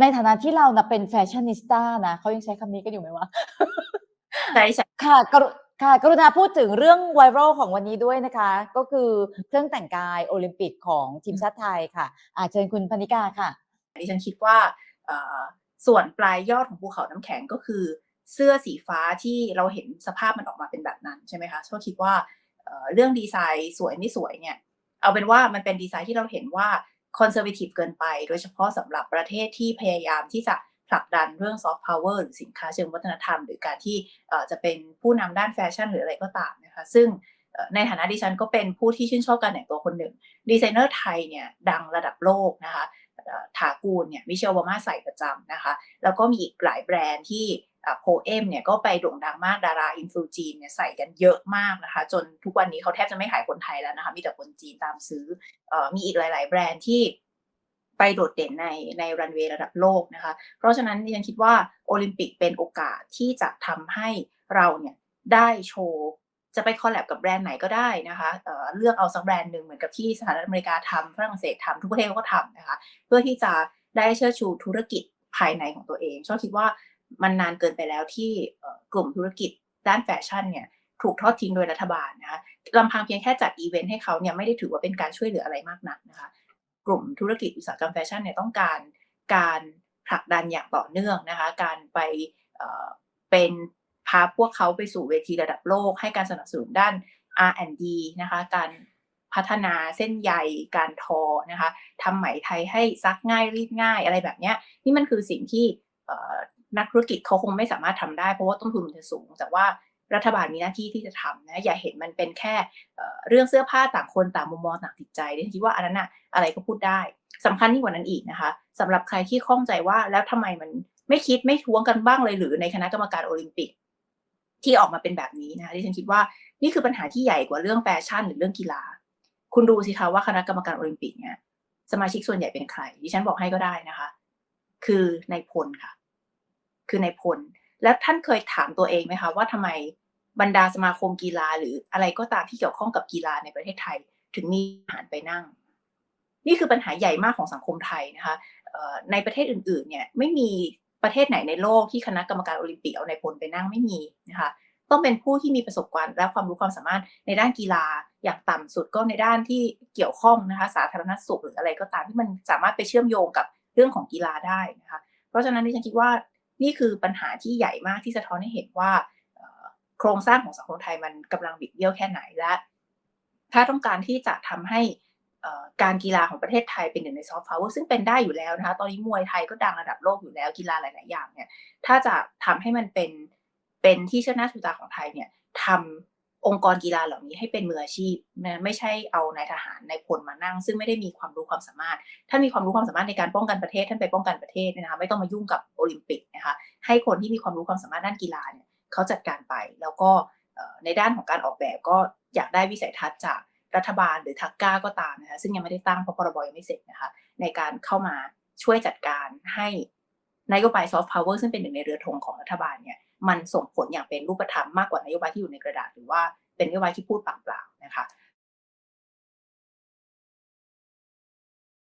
ในฐานะที่เรานะเป็นแฟชั่นนิสต้านะเขายังใช้คำนี้กันอยู่ไหมวะใช่ใช่ค่ะกรุค่ะ กรุณาพูดถึงเรื่องไวรัลของวันนี้ด้วยนะคะ ก็คือเครื่องแต่งกายโอลิมปิกของทีมชาติไทยค่ะอาเชิญคุณพนิกาค่ะดิฉันคิดว่าเอ่อส่วนปลายยอดของภูเขาน้ำแข็งก็คือเสื้อสีฟ้าที่เราเห็นสภาพมันออกมาเป็นแบบนั้นใช่ไหมคะก็คิดว่าเอ่อเรื่องดีไซน์สวยไม่สวยเนี่ย เอาเป็นว่ามันเป็นดีไซน์ที่เราเห็นว่า คอนเซอร์ t ทีฟเกินไป โดยเฉพาะสำหรับประเทศที่พยายามที่จะผลักดันเรื่องซอฟต์พาวเวอร์หรือสินค้าเชิงวัฒนธรรม หรือการที่จะเป็นผู้นำด้านแฟชั่นหรืออะไรก็ตามนะคะซึ่งในฐานะดิฉันก็เป็นผู้ที่ชื่นชอบการแต่งตัวคนหนึ่ง ดีไซเนอร์ไทยเนี่ยดังระดับโลกนะคะถากูลเนี่ยมิเชลโอบามาใส่ประจำนะคะ แล้วก็มีอีกหลายแบรนด์ที่ โพเอมเนี่ยก็ไปโด่งดังมากดาราอินฟลูจีนเนี่ยใส่กันเยอะมากนะคะ จนทุกวันนี้เขาแทบจะไม่ขายคนไทยแล้วนะคะ มีแต่คนจีนตามซื้ออมีอีกหลาย ๆ แบรนด์ที่ไปโดดเด่นในในรันเวย์ระดับโลกนะคะ เพราะฉะนั้นดิฉันคิดว่าโอลิมปิกเป็นโอกาสที่จะทำให้เราเนี่ยได้โชว์จะไปคอลแลบกับแบรนด์ไหนก็ได้นะคะเเลือกเอาสักแบรนด์หนึ่งเหมือนกับที่สหรัฐอเมริกาทำฝรั่งเศสทำทุกประเทศเขาก็ทำนะคะ เพื่อที่จะได้เชิดชูธุรกิจภายในของตัวเองชอบคิดว่า มันนานเกินไปแล้วที่กลุ่มธุรกิจด้านแฟชั่นเนี่ยถูกทอดทิ้งโดยรัฐบาลนะคะลำพังเพียงแค่จัดอีเวนต์ให้เขาเนี่ยไม่ได้ถือว่าเป็นการช่วยเหลืออะไรมากนักนะคะกลุ่มธุรกิจอุตสาหกรรมแฟชั่นเนี่ยต้องการการผลักดันอย่างต่อเนื่องนะคะการไปเป็นพาพวกเขาไปสู่เวทีระดับโลก ให้การสนับสนุนด้าน R&D นะคะการพัฒนาเส้นใยการทอนะคะทำไหมไทยให้ซักง่ายรีดง่ายอะไรแบบนี้นี่มันคือสิ่งที่ นักธุรกิจเขาคงไม่สามารถทำได้เพราะว่าต้นทุนมันจะสูง แต่ว่ารัฐบาลมีหน้าที่ที่จะทำนะอย่าเห็นมันเป็นแค่เรื่องเสื้อผ้าต่างคนต่างมุมมองต่างจิตใจดิฉันคิดว่าอันนั้นอะอะไรก็พูดได้สำคัญยิ่งกว่านั้นอีกนะคะสำหรับใครที่ข้องใจว่าแล้วทำไมมันไม่คิดไม่ท้วงกันบ้างเลยหรือในคณะกรรมการโอลิมปิก ที่ออกมาเป็นแบบนี้นะคะที่ฉันคิดว่านี่คือปัญหาที่ใหญ่กว่าเรื่องแฟชั่นหรือเรื่องกีฬา คุณดูสิคะว่าคณะกรรมการโอลิมปิกเนี่ยสมาชิกส่วนใหญ่เป็นใครดิฉันบอกให้ก็ได้นะคะ คือนายพลค่ะ คือในพล แล้วท่านเคยถามตัวเองไหมคะว่าทำไมบรรดาสมาคมกีฬาหรืออะไรก็ตามที่เกี่ยวข้องกับกีฬาในประเทศไทย ถึงมีหารไปนั่ง นี่คือปัญหาใหญ่มากของสังคมไทยนะคะในประเทศอื่นๆเนี่ยไม่มีประเทศไหนในโลกที่คณะกรรมการโอลิมปิกเอาในพลไปนั่งไม่มีนะคะต้องเป็นผู้ที่มีประสบการณ์และความรู้ความสามารถในด้านกีฬาอย่างต่ำสุดก็ในด้านที่เกี่ยวข้องนะคะสาธารณสุขหรืออะไรก็ตามที่มันสามารถไปเชื่อมโยงกับเรื่องของกีฬาได้นะคะเพราะฉะนั้นดิฉันคิดว่า นี่คือปัญหาที่ใหญ่มากที่สะท้อนให้เห็นว่าโครงสร้างของสังคมไทยมันกำลังบิดเบี้ยวแค่ไหนและถ้าต้องการที่จะทำให้การกีฬาของประเทศไทยเป็นหนึ่งในซอฟต์พาวเวอร์ซึ่งเป็นได้อยู่แล้วนะคะ ตอนนี้มวยไทยก็ดังระดับโลกอยู่แล้วกีฬาหลาย ๆ อย่างเนี่ย ถ้าจะทำให้มันเป็นเป็นที่เชื่อหน้าชูตาของไทยเนี่ยทำ องค์กรกีฬาเหล่านี้ให้เป็นมืออาชีพนะไม่ใช่เอานายทหารนายพลมานั่ง ซึ่งไม่ได้มีความรู้ความสามารถ ถ้ามีความรู้ความสามารถในการป้องกันประเทศท่านไปป้องกันประเทศนะคะไม่ต้องมายุ่งกับโอลิมปิกนะคะให้คนที่มีความรู้ความสามารถด้านกีฬาเนี่ยเขาจัดการไปแล้วก็ในด้านของการออกแบบก็อยากได้วิสัยทัศน์จากรัฐบาลหรือทักก้าก็ตามนะคะซึ่งยังไม่ได้ตั้งเพราะพรบยังไม่เสร็จนะคะในการเข้ามาช่วยจัดการให้นโยบายซอฟต์พาวเวอร์ซึ่งเป็นหนึ่งในเรือธงของรัฐบาลเนี่ย มันส่งผลอย่างเป็นรูปธรรมมากกว่านโยบายที่อยู่ในกระดาษ หรือว่าเป็นนโยบายที่พูดปากเปล่านะคะ